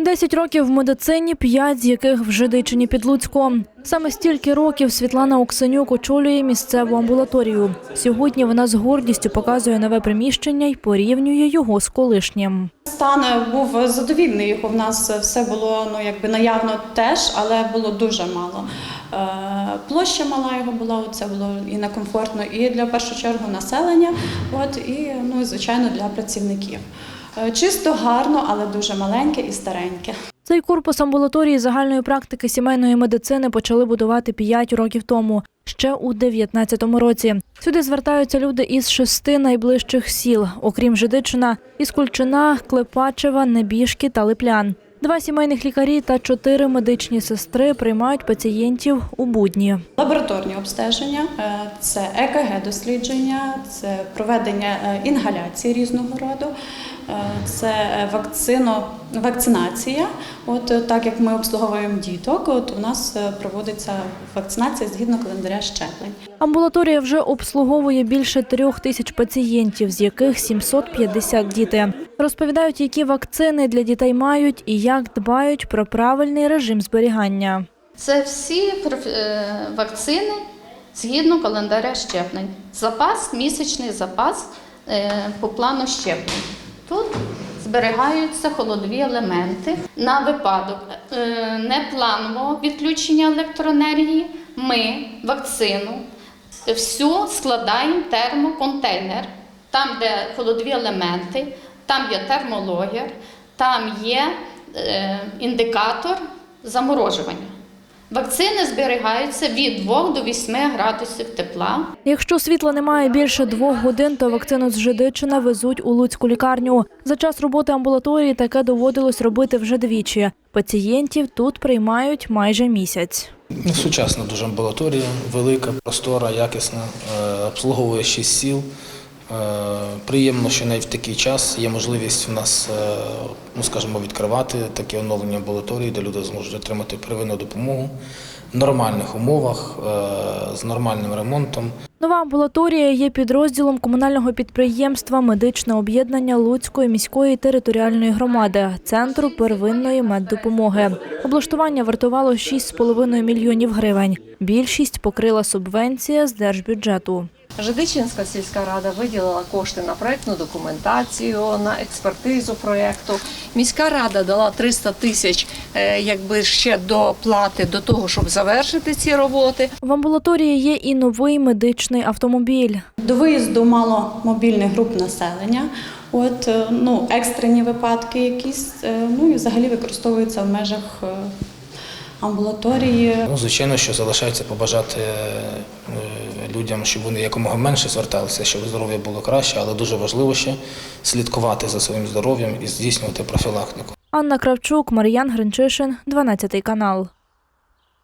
Десять років в медицині, п'ять з яких в Жидичині під Луцьком. Саме стільки років Світлана Оксенюк очолює місцеву амбулаторію. Сьогодні вона з гордістю показує нове приміщення і порівнює його з колишнім. Стан був задовільний. Його в нас все було ну якби наявно теж, але було дуже мало. Е, Площа мала його була. Це було і некомфортно, і для першу чергу населення. От і ну звичайно для працівників. Е, Чисто гарно, але дуже маленьке і стареньке. Цей корпус амбулаторії загальної практики сімейної медицини почали будувати 5 років тому, ще у 19-му році. Сюди звертаються люди із шести найближчих сіл, окрім Жидичина, із Кульчина, Клепачева, Небіжки та Липлян. Два сімейних лікарі та чотири медичні сестри приймають пацієнтів у будні. Лабораторні обстеження, е, це ЕКГ-дослідження, це проведення е, інгаляції різного роду, е, це вакцино, вакцинація. От так як ми обслуговуємо діток, от у нас проводиться вакцинація згідно календаря щеплень. Амбулаторія вже обслуговує більше трьох тисяч пацієнтів, з яких 750 діти. Розповідають, які вакцини для дітей мають і як дбають про правильний режим зберігання. Це всі е, вакцини згідно календаря щеплень. Запас, місячний запас е, по плану щеплень. Тут зберігаються холодові елементи на випадок е, непланового відключення електроенергії. Ми вакцину всю складаємо термоконтейнер, там, де холодові елементи, там є термологер, там є е, індикатор заморожування. Вакцини зберігаються від 2 до 8 градусів тепла. Якщо світла немає більше двох годин, то вакцину з Жидичина везуть у Луцьку лікарню. За час роботи амбулаторії таке доводилось робити вже двічі. Пацієнтів тут приймають майже місяць. Ну, Сучасна дуже амбулаторія, велика, простора, якісна, е, обслуговує шість сіл. Е, Приємно, що навіть в такий час є можливість в нас, е, ну скажімо, відкривати такі оновлені амбулаторії, де люди зможуть отримати первинну допомогу в нормальних умовах, е, з нормальним ремонтом. Нова амбулаторія є підрозділом комунального підприємства Медичне об'єднання Луцької міської територіальної громади центру первинної меддопомоги. Облаштування вартувало 6,5 мільйонів гривень. Більшість покрила субвенція з держбюджету. Жидичинська сільська рада виділила кошти на проектну документацію, на експертизу проекту. Міська рада дала 300 тисяч, е, якби ще до плати до того, щоб завершити ці роботи. В амбулаторії є і новий медичний автомобіль. До виїзду мало мобільних груп населення. От е, ну екстрені випадки, якісь е, ну і взагалі використовуються в межах амбулаторії. Ну, звичайно, що залишається побажати людям, щоб вони якомога менше зверталися, щоб здоров'я було краще, але дуже важливо ще слідкувати за своїм здоров'ям і здійснювати профілактику. Анна Кравчук, Мар'ян Гринчишин, 12 канал.